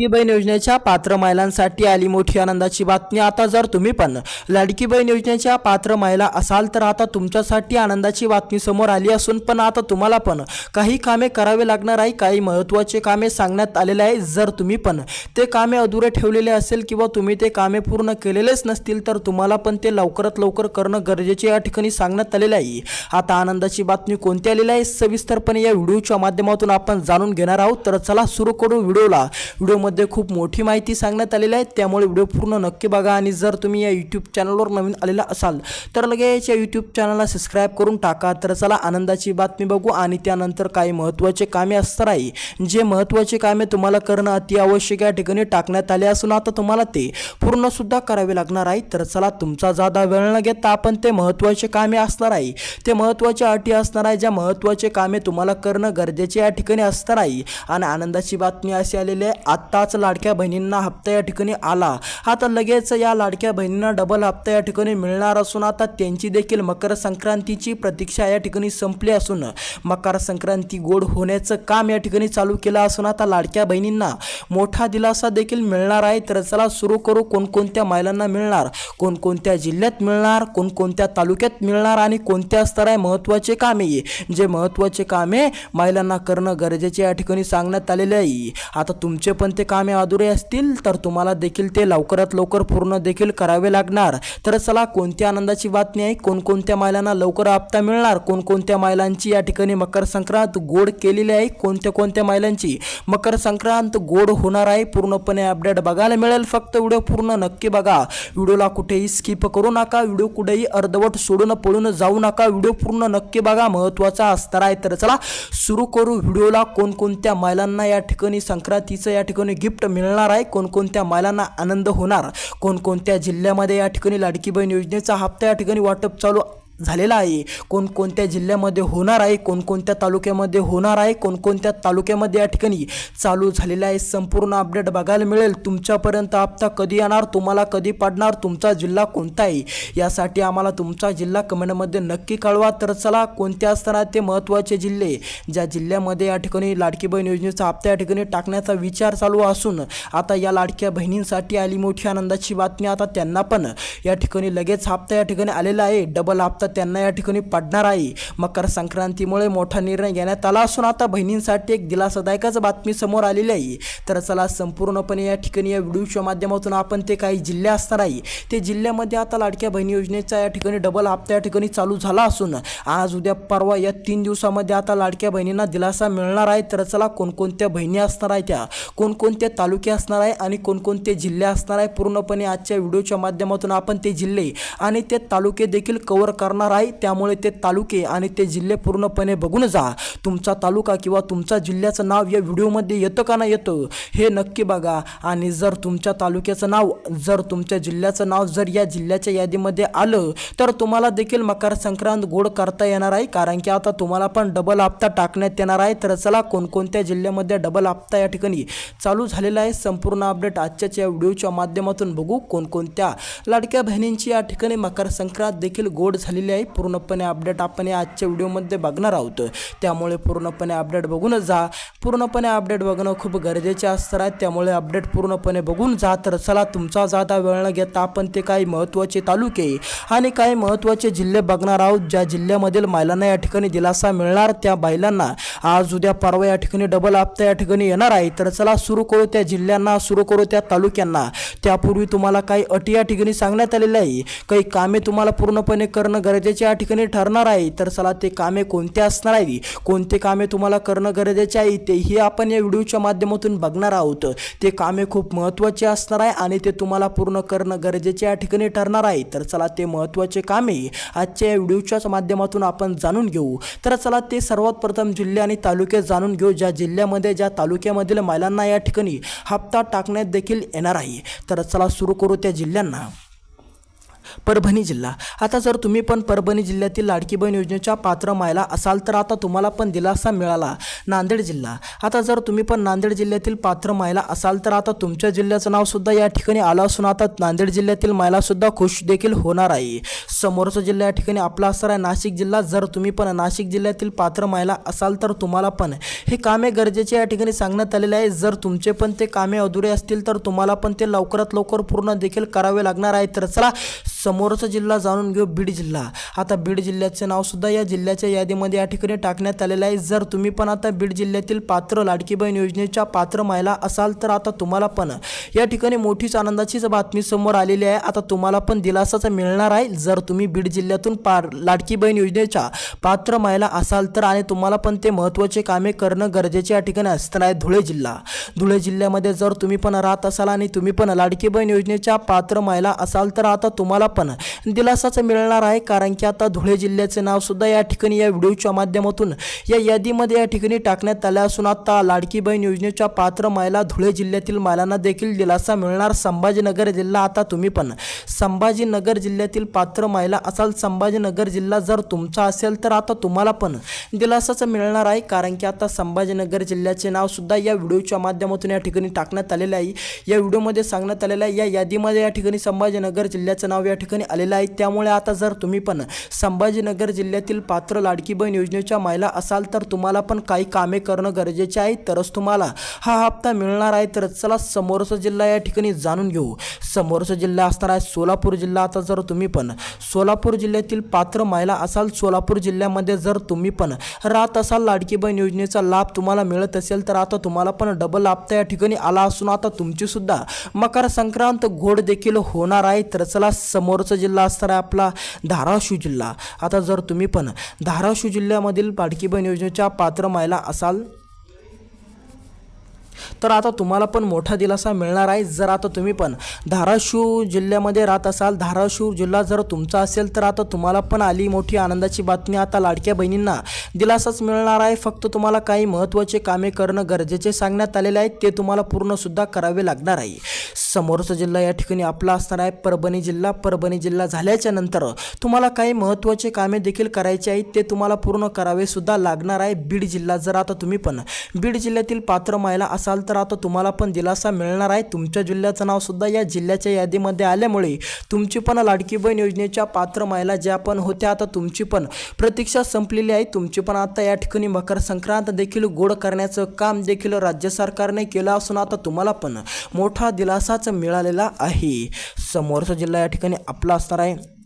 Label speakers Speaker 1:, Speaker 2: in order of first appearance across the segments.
Speaker 1: लाडकी बहीण योजनेच्या पात्र महिलांसाठी आली मोठी आनंदाची बातमी आता जर तुम्ही पण लाडकी बहीण योजनेच्या पात्र महिला असाल तर आता तुमच्यासाठी आनंदाची बातमी समोर आली असून पण आता तुम्हाला पण काही कामे करावे लागणार आहे. काही महत्त्वाचे कामे सांगण्यात आलेले आहे. जर तुम्ही पण ते कामे अधुरे ठेवलेले असेल किंवा तुम्ही ते कामे पूर्ण केलेलेच नसतील तर तुम्हाला पण ते लवकरात लवकर करणं गरजेचे या ठिकाणी सांगण्यात आलेले आहे. आता आनंदाची बातमी कोणती आलेली आहे? सविस्तरपणे या व्हिडिओच्या माध्यमातून आपण जाणून घेणार आहोत. तर चला सुरू करू व्हिडिओला. व्हिडिओमध्ये खूप मोठी माहिती सांगण्यात आलेली आहे. त्यामुळे व्हिडिओ पूर्ण नक्की बघा आणि जर तुम्ही या यूट्यूब चॅनलवर नवीन आलेला असाल तर लगेच या यूट्यूब चॅनलला सबस्क्राईब करून टाका. तर चला आनंदाची बातमी बघू आणि त्यानंतर काही महत्त्वाचे कामे असणार आहे. जे महत्त्वाचे कामे तुम्हाला करणं अति आवश्यक या ठिकाणी टाकण्यात आले असून आता तुम्हाला ते पूर्णसुद्धा करावे लागणार आहे. तर चला तुमचा जादा वेळ न घेता आपण ते महत्त्वाचे कामे असणार आहे. ते महत्त्वाच्या अटी असणार आहे. ज्या महत्त्वाचे कामे तुम्हाला करणं गरजेचे या ठिकाणी असणार आहे. आणि आनंदाची बातमी अशी आलेली आहे. आत्ता आत्ताच लाडक्या बहिणींना हप्ता या ठिकाणी आला. आता लगेच या लाडक्या बहिणींना डबल हप्ता या ठिकाणी मिळणार असून आता त्यांची देखील मकर संक्रांतीची प्रतीक्षा या ठिकाणी संपली असून मकर संक्रांती गोड होण्याचं काम या ठिकाणी चालू केलं असून आता लाडक्या बहिणींना मोठा दिलासा देखील मिळणार आहे. तर चला सुरू करू कोणकोणत्या महिलांना मिळणार कोणकोणत्या जिल्ह्यात मिळणार कोणकोणत्या तालुक्यात मिळणार आणि कोणत्या स्तराय महत्त्वाचे कामे? जे महत्त्वाचे कामे महिलांना करणं गरजेचे या ठिकाणी सांगण्यात आलेले आहे. आता तुमचे पण ते कामे अधुरे असतील तर तुम्हाला देखील ते लवकरात लवकर पूर्ण देखील करावे लागणार. तर चला कोणत्या आनंदाची बातमी आहे? कोणकोणत्या महिलांना लवकर हप्ता मिळणार? कोणकोणत्या महिलांची या ठिकाणी मकर संक्रांत गोड केलेली आहे? कोणत्या कोणत्या महिलांची मकर संक्रांत गोड होणार आहे? पूर्णपणे अपडेट बघायला मिळेल. फक्त व्हिडिओ पूर्ण नक्की बघा. व्हिडिओला कुठेही स्किप करू नका. व्हिडिओ कुठेही अर्धवट सोडून पळून जाऊ नका. व्हिडिओ पूर्ण नक्की बघा. महत्त्वाचा असणार आहे तर चला सुरू करू व्हिडिओला. कोणकोणत्या महिलांना या ठिकाणी संक्रांतीचं या ठिकाणी गिफ्ट मिळणार आहे. कोणकोणत्या मालांना आनंद होणार? कोणकोणत्या जिल्ह्यामध्ये या ठिकाणी लाडकी बहीण योजनेचा हप्ता या ठिकाणी वाटप चालू झालेला आहे. कोणकोणत्या जिल्ह्यामध्ये होणार आहे कोणकोणत्या तालुक्यामध्ये होणार आहे कोणकोणत्या तालुक्यामध्ये या ठिकाणी चालू झालेला आहे संपूर्ण अपडेट बघायला मिळेल. तुमच्यापर्यंत हप्ता कधी येणार तुम्हाला कधी पडणार तुमचा जिल्हा कोणता आहे? यासाठी आम्हाला तुमचा जिल्हा कमेंटमध्ये नक्की कळवा. तर चला कोणत्या असताना ते महत्त्वाचे जिल्हे? ज्या जिल्ह्यामध्ये या ठिकाणी लाडकी बहीण योजनेचा हप्ता या ठिकाणी टाकण्याचा विचार चालू असून आता या लाडक्या बहिणींसाठी आली मोठी आनंदाची बातमी. आता त्यांना पण या ठिकाणी लगेच हप्ता या ठिकाणी आलेला आहे. डबल हप्ता त्यांना या ठिकाणी पडणार आहे. मकर संक्रांतीमुळे मोठा निर्णय घेण्यात आला असून आता बहिणींसाठी एक दिलासादायकच बातमी समोर आलेली आहे. तर चला संपूर्णपणे या ठिकाणी या व्हिडिओच्या माध्यमातून आपण ते काही जिल्हे असणार आहे. ते जिल्ह्यामध्ये आता लाडक्या बहिणी योजनेचा या ठिकाणी डबल हप्ता या ठिकाणी चालू झाला असून आज उद्या परवा या तीन दिवसामध्ये आता लाडक्या बहिणींना दिलासा मिळणार आहे. तर चला कोणकोणत्या बहिणी असणार आहे त्या? कोणकोणत्या तालुके असणार आहे आणि कोणकोणते जिल्हे असणार आहे? पूर्णपणे आजच्या व्हिडिओच्या माध्यमातून आपण ते जिल्हे आणि ते तालुके देखील कव्हर करणार आहे त्यामुळे ते तालुके आणि ते जिल्हे पूर्णपणे बघून जा. तुमचा तालुका किंवा तुमच्या जिल्ह्याचं नाव या व्हिडिओमध्ये येतं का नाही येतं हे नक्की बघा. आणि जर तुमच्या तालुक्याचं नाव जर तुमच्या जिल्ह्याचं नाव जर या जिल्ह्याच्या यादीमध्ये आलं तर तुम्हाला देखील मकर संक्रांत गोड करता येणार आहे. कारण की आता तुम्हाला पण डबल हप्ता टाकण्यात येणार आहे. तर चला कोणकोणत्या जिल्ह्यामध्ये डबल हप्ता या ठिकाणी चालू झालेला आहे संपूर्ण अपडेट आजच्याच या व्हिडिओच्या माध्यमातून बघू. कोणकोणत्या लाडक्या बहिणींची या ठिकाणी मकर संक्रांत देखील गोड झालेली आहे. पूर्णपणे अपडेट आपण या आजच्या व्हिडिओमध्ये बघणार आहोत. त्यामुळे पूर्णपणे अपडेट बघूनच जा. पूर्णपणे अपडेट बघणं खूप गरजेचे असणार आहे. त्यामुळे अपडेट पूर्णपणे बघून जा. तर चला तुमचा जादा वेळ न घेता आपण ते काही महत्त्वाचे तालुके आणि काही महत्त्वाचे जिल्हे बघणार आहोत. ज्या जिल्ह्यामधील महिलांना या ठिकाणी दिलासा मिळणार. त्या महिलांना आज उद्या परवा या ठिकाणी डबल हप्ता या ठिकाणी येणार आहे. तर चला सुरू करू त्या जिल्ह्यांना सुरू करू त्या तालुक्यांना. त्यापूर्वी तुम्हाला काही अटी या ठिकाणी सांगण्यात आलेल्या आहे. काही कामे तुम्हाला पूर्णपणे करणं गरजेचे या ठिकाणी ठरणार आहे. तर चला ते कामे कोणते असणार आहे? कोणते कामे तुम्हाला करणं गरजेचे आहे? तेही आपण या व्हिडिओच्या माध्यमातून बघणार आहोत. ते कामे खूप महत्त्वाचे असणार आहे आणि ते तुम्हाला पूर्ण करणं गरजेचे या ठिकाणी ठरणार आहे. तर चला ते महत्त्वाचे कामे आजच्या या व्हिडिओच्याच माध्यमातून आपण जाणून घेऊ. तर चला ते सर्वात प्रथम जिल्हे आणि तालुके जाणून घेऊ. ज्या जिल्ह्यामध्ये ज्या तालुक्यामधील महिलांना या ठिकाणी हप्ता टाकण्यात देखील येणार आहे. तर चला सुरू करू त्या जिल्ह्यांना. परभणी जिल्हा. आता जर तुम्ही पण परभणी जिल्ह्यातील लाडकी बहीण योजनेच्या पात्र मायला असाल तर आता तुम्हाला पण दिलासा मिळाला. नांदेड जिल्हा. आता जर तुम्ही पण नांदेड जिल्ह्यातील पात्र मायला असाल तर आता तुमच्या जिल्ह्याचं नावसुद्धा या ठिकाणी आलं असून आता नांदेड जिल्ह्यातील मायलासुद्धा खुश देखील होणार आहे. समोरचा जिल्हा या ठिकाणी आपला असणार आहे. नाशिक जिल्हा जर तुम्ही पण नाशिक जिल्ह्यातील पात्र मायला असाल तर तुम्हाला पण. हे कामे गरजेचे या ठिकाणी सांगण्यात आलेले आहे. जर तुमचे पण ते कामे अधुरे असतील तर तुम्हाला पण ते लवकरात लवकर पूर्ण देखील करावे लागणार आहे. तर चला समोरचा जिल्हा जाणून घेऊ बीड जिल्हा. आता बीड जिल्ह्याचे नावसुद्धा या जिल्ह्याच्या यादीमध्ये या ठिकाणी टाकण्यात आलेलं आहे. जर तुम्ही पण आता बीड जिल्ह्यातील पात्र लाडकी बहीण योजनेच्या पात्र महिला असाल तर आता तुम्हाला पण या ठिकाणी मोठीच आनंदाचीच बातमी समोर आलेली आहे. आता तुम्हाला पण दिलासाच मिळणार आहे. जर तुम्ही बीड जिल्ह्यातून पार लाडकी बहीण योजनेच्या पात्र महिला असाल तर आणि तुम्हाला पण ते महत्त्वाचे कामे करणं गरजेचे या ठिकाणी असणार आहे धुळे जिल्हा. धुळे जिल्ह्यामध्ये जर तुम्ही पण राहत असाल आणि तुम्ही पण लाडकी बहीण योजनेच्या पात्र महिला असाल तर आता तुम्हाला पण दिलासाच मिळणार आहे कारण की आता धुळे जिल्ह्याचे नावसुद्धा या ठिकाणी या व्हिडिओच्या माध्यमातून या यादीमध्ये या ठिकाणी टाकण्यात आले असून आता लाडकी बहीण योजनेच्या पात्र महिला धुळे जिल्ह्यातील महिलांना देखील दिलासा मिळणार. संभाजीनगर जिल्हा आता तुम्ही पण. संभाजीनगर जिल्ह्यातील पात्र महिला असाल संभाजीनगर जिल्हा जर तुमचा असेल तर आता तुम्हाला पण दिलासाच मिळणार आहे कारण की आता संभाजीनगर जिल्ह्याचे नावसुद्धा या व्हिडिओच्या माध्यमातून या ठिकाणी टाकण्यात आलेले आहे. या व्हिडिओमध्ये सांगण्यात आलेलं आहे या यादीमध्ये या ठिकाणी संभाजीनगर जिल्ह्याचं नाव या ठिकाणी आलेला आहे. त्यामुळे आता जर तुम्ही पण संभाजीनगर जिल्ह्यातील पात्र लाडकी बहीण योजनेच्या महिला असाल तर तुम्हाला पण काही कामे करणं गरजेचे आहे. तरच तुम्हाला हा हप्ता मिळणार आहे. तर चला समोरचा जिल्हा या ठिकाणी जाणून घेऊ. समोरचा जिल्हा असणार आहे सोलापूर जिल्हा. आता जर तुम्ही पण सोलापूर जिल्ह्यातील पात्र महिला असाल सोलापूर जिल्ह्यामध्ये जर तुम्ही पण राहत असाल लाडकी बहीण योजनेचा लाभ तुम्हाला मिळत असेल तर आता तुम्हाला पण डबल हप्ता या ठिकाणी आला असून आता तुमचीसुद्धा मकर संक्रांत घोड देखील होणार आहे. तर चला समोरचा जिल्हा असणार आहे आपला धाराशिव जिल्हा. आता जर तुम्ही पण धाराशिव जिल्ह्यामधील पाडकी बहीण योजनेच्या पात्र महिला असाल तर आता तुम्हाला पण मोठा दिलासा मिळणार आहे. जर आता तुम्ही पण धाराशिव जिल्ह्यामध्ये राहत असाल धाराशिव जिल्हा जर तुमचा असेल तर आता तुम्हाला पण आली मोठी आनंदाची बातमी. आता लाडक्या बहिणींना दिलासाच मिळणार आहे. फक्त तुम्हाला काही महत्त्वाचे कामे करणं गरजेचे सांगण्यात आलेले आहे. ते तुम्हाला पूर्णसुद्धा करावे लागणार आहे. समोरचा जिल्हा या ठिकाणी आपला असणार आहे. परभणी जिल्हा परभणी जिल्हा झाल्याच्यानंतर तुम्हाला काही महत्त्वाचे कामे देखील करायचे आहेत. ते तुम्हाला पूर्ण करावे सुद्धा लागणार आहे. बीड जिल्हा जर आता तुम्ही पण बीड जिल्ह्यातील पात्र महिला असाल तर आता तुम्हाला पण दिलासा मिळणार आहे. तुमच्या जिल्ह्याचं नावसुद्धा या जिल्ह्याच्या यादीमध्ये आल्यामुळे तुमची पण लाडकी बहीण योजनेच्या पात्र महिला ज्या पण होत्या आता तुमची पण प्रतीक्षा संपलेली आहे. तुमची पण आता या ठिकाणी मकर संक्रांत देखील गोड करण्याचं काम देखील राज्य सरकारने केलं असून आता तुम्हाला पण मोठा दिलासाच मिळालेला आहे. समोरचा जिल्हा या ठिकाणी आपला असणार आहे.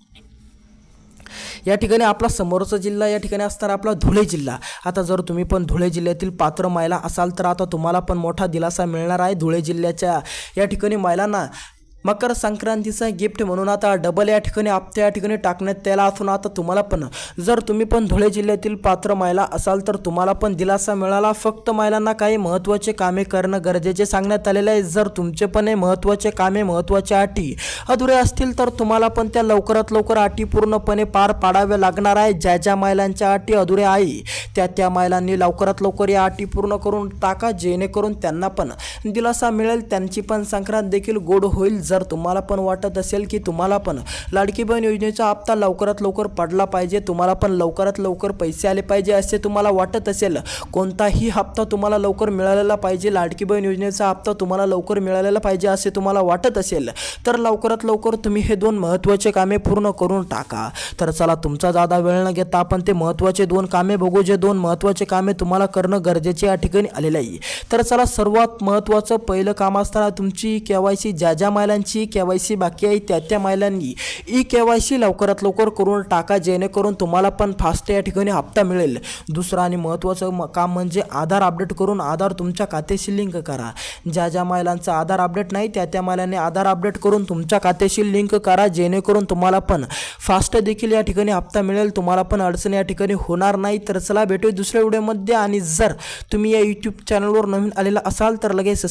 Speaker 1: या ठिकाणी आपला समोरचा जिल्हा या ठिकाणी असणार आपला धुळे जिल्हा. आता जर तुम्ही पण धुळे जिल्ह्यातील पात्र महिला असाल तर आता तुम्हाला पण मोठा दिलासा मिळणार आहे धुळे जिल्ह्याच्या या ठिकाणी महिलांना. मकर संक्रांतीचा गिफ्ट म्हणून आता डबल या ठिकाणी आपत्या या ठिकाणी टाकण्यात त्याला असून आता तुम्हाला पण जर तुम्ही पण धुळे जिल्ह्यातील पात्र महिला असाल तर तुम्हाला पण दिलासा मिळाला. फक्त महिलांना काही महत्त्वाचे कामे करणं गरजेचे सांगण्यात आलेले आहे. जर तुमचे पण हे महत्त्वाचे कामे महत्त्वाच्या अटी अधुरे असतील तर तुम्हाला पण त्या लवकरात लवकर अटी पूर्णपणे पार पाडाव्या लागणार आहे. ज्या ज्या महिलांच्या अटी अधुरे आहे त्या त्या महिलांनी लवकरात लवकर या अटी पूर्ण करून टाका. जेणेकरून त्यांना पण दिलासा मिळेल. त्यांची पण संक्रांत देखील गोड होईल. जर तुम्हाला पण वाटत असेल की तुम्हाला पण लाडकी बहीण योजनेचा हप्ता लवकरात लवकर पडला पाहिजे तुम्हाला पण लवकरात लवकर पैसे आले पाहिजे असे तुम्हाला वाटत असेल कोणताही हप्ता तुम्हाला लवकर मिळालेला पाहिजे लाडकी बहीण योजनेचा हप्ता तुम्हाला लवकर मिळालेला पाहिजे असे तुम्हाला वाटत असेल तर लवकरात लवकर तुम्ही हे दोन महत्त्वाचे कामे पूर्ण करून टाका. तर चला तुमचा जादा वेळ न घेता आपण ते महत्त्वाचे दोन कामे बघू जे दोन महत्त्वाचे कामे तुम्हाला करणं गरजेचे या ठिकाणी आलेले आहे. तर चला सर्वात महत्त्वाचं पहिलं काम असताना तुमची के वाय सी ज्या ज्या महिलांची के वाय सी बाकी आहे त्या त्या महिलांनी ई के वाय सी लवकरात लवकर करून टाका जेणेकरून तुम्हाला पण फास्ट या ठिकाणी हप्ता मिळेल. दुसरं आणि महत्त्वाचं काम म्हणजे आधार अपडेट करून आधार तुमच्या खात्याशी लिंक करा. ज्या ज्या महिलांचा आधार अपडेट नाही त्या त्या महिलांनी आधार अपडेट करून तुमच्या खात्याशी लिंक करा जेणेकरून तुम्हाला पण फास्ट देखील या ठिकाणी हप्ता मिळेल तुम्हाला पण अडचण या ठिकाणी होणार नाही. तर चला भेटू दुसऱ्या व्हिडिओमध्ये आणि जर तुम्ही या यूट्यूब चॅनलवर नवीन आलेला असाल तर लगेच